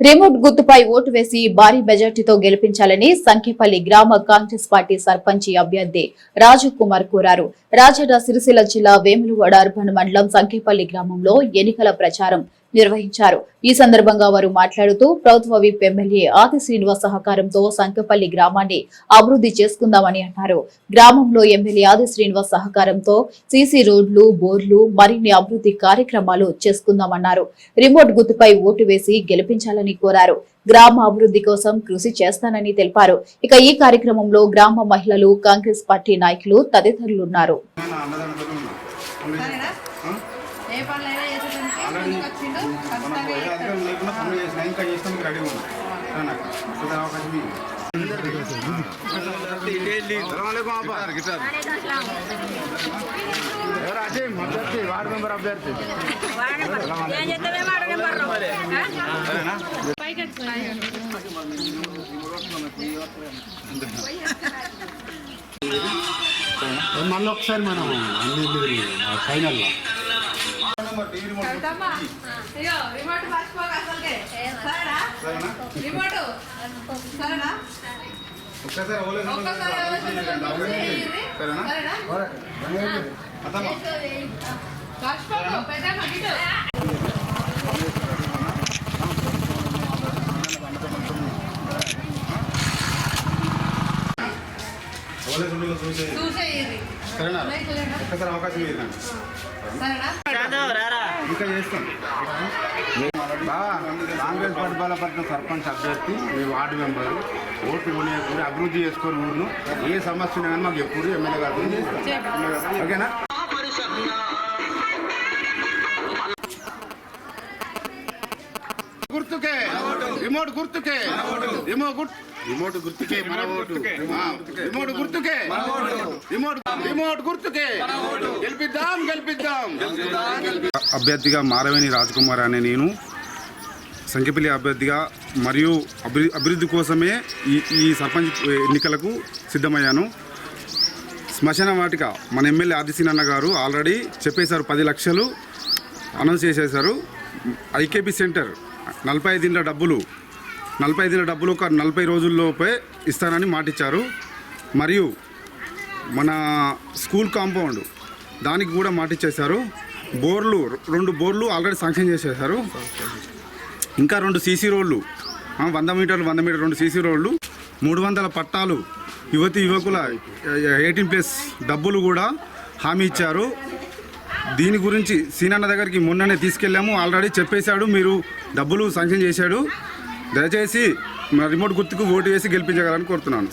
Remote గుర్తుపై vote వేసి భారీ మెజార్టీతో గెలిపించాలని సంఖ్యపల్లి గ్రామ కాంగ్రెస్ పార్టీ సర్పంచి అభ్యర్థి రాజు కుమార్ కోరారు. రాజన్న సిరిసిల్ల జిల్లా వేములవాడ అర్బన్ మండలం సంఖ్యపల్లి గ్రామంలో ఎన్నికల ప్రచారం నిర్వహించారు. ఈ సందర్భంగా వారు మాట్లాడుతూ ప్రభుత్వ విప్ ఎమ్మెల్యే ఆది శ్రీనివాస్ సహకారంతో సంఖ్యపల్లి గ్రామాన్ని అభివృద్ధి చేసుకుందామని అన్నారు. గ్రామంలో ఎమ్మెల్యే ఆది శ్రీనివాస్ సహకారంతో సీసీ రోడ్లు బోర్లు మరిన్ని అభివృద్ధి కార్యక్రమాలు చేసుకుందామన్నారు. రిమోట్ గుర్తుపై ఓటు వేసి గెలిపించాలని కోరారు. గ్రామ అభివృద్ధి కోసం కృషి చేస్తానని తెలిపారు. ఇక ఈ కార్యక్రమంలో గ్రామ మహిళలు కాంగ్రెస్ పార్టీ నాయకులు తదితరులున్నారు. ఏమైనా అన్నదానంతో ఉన్నాం. ఉంది. సరేనా? ఆ? ఏ పనులైనా చేసేదానికి ఆల్రెడీ ముందుకు వచ్చిండు మనం ఖచ్చితంగా ఏ చేస్తాడు. అధికారం లేకుండా పనులు చేసినా ఇంకా చేస్తాం రెడీ ఉన్నాం సరేనా అక్క? చూద్దాం అవకాశం ఇవ్వు. సలాంలేకుం అబ్బా. ఎవరు అజయ్ అభ్యర్థి వార్డు మెంబర్ అభ్యర్థి సరేనా మళ్ళీ ఒకసారి మనం అన్ని ఫైనల్లో కవితమ్మ, ఇయ్యో, రిమోట్ మర్చిపోక అసలుకే. సరేనా? సరేనా? రిమోట్. సరేనా? ఒక్కసారి ఓలేదు ఒక్కసారి ఎవరు చూడలేదు, చూసేయండి. సరేనా? సరేనా? అతమ్మ మర్చిపోకు, పెద్దమ్మ. సరేనా? ఒక్కసారి అవకాశం? ఇంకా చేస్తాం. కాంగ్రెస్ పార్టీ బలపట్టిన సర్పంచ్ అభ్యర్థి మీ వార్డు మెంబర్. ఓటు కొనేసుకుని అభివృద్ధి చేసుకొని ఊరును ఏ సమస్య ఉన్నా కానీ మాకు ఎప్పుడు ఎమ్మెల్యే గారు ఓకేనా? రిమోట్ గుర్తుకే. రిమోట్ గుర్తు రిమోట్ గుర్తుకే మన ఓటు రిమోట్ గుర్తుకే. రిమోట్ రిమోట్ గుర్తుకే. గెలిపిద్దాం గెలిపిద్దాం. అభ్యర్థిగా మారవేణి రాజ్కుమార్ అనే నేను. సంఖ్యపల్లి అభ్యర్థిగా మరియు అభివృద్ధి అభివృద్ధి కోసమే ఈ ఈ సర్పంచ్ ఎన్నికలకు సిద్ధమయ్యాను. శ్మశాన వాటిక మన ఎమ్మెల్యే ఆదిశీనన్న గారు ఆల్రెడీ చెప్పేశారు పది లక్షలు అనౌన్స్ చేసేశారు. ఐకేపీ సెంటర్ నలభై ఐదు డబ్బులు నలభై ఐదు డబ్బులు ఒక నలభై రోజుల్లోపే ఇస్తానని మాటిచ్చారు. మరియు మన స్కూల్ కాంపౌండ్ దానికి కూడా మాటిచ్చేశారు. బోర్లు రెండు బోర్లు ఆల్రెడీ శాంక్షన్ చేసేశారు. ఇంకా రెండు సీసీ రోడ్లు వంద మీటర్లు వంద మీటర్ రెండు సీసీ రోడ్లు మూడు వందల పట్టాలు యువతి యువకుల ఎయిటీన్ ప్లస్ డబ్బులు కూడా హామీ ఇచ్చారు. దీని గురించి సీనన్న దగ్గరికి మొన్ననే తీసుకెళ్ళాము. ఆల్రెడీ చెప్పేశాడు మీరు డబ్బులు శాంక్షన్ చేశాడు. దయచేసి మా రిమోట్ గుర్తుకు ఓటు వేసి గెలిపించగలని కోరుతున్నాను.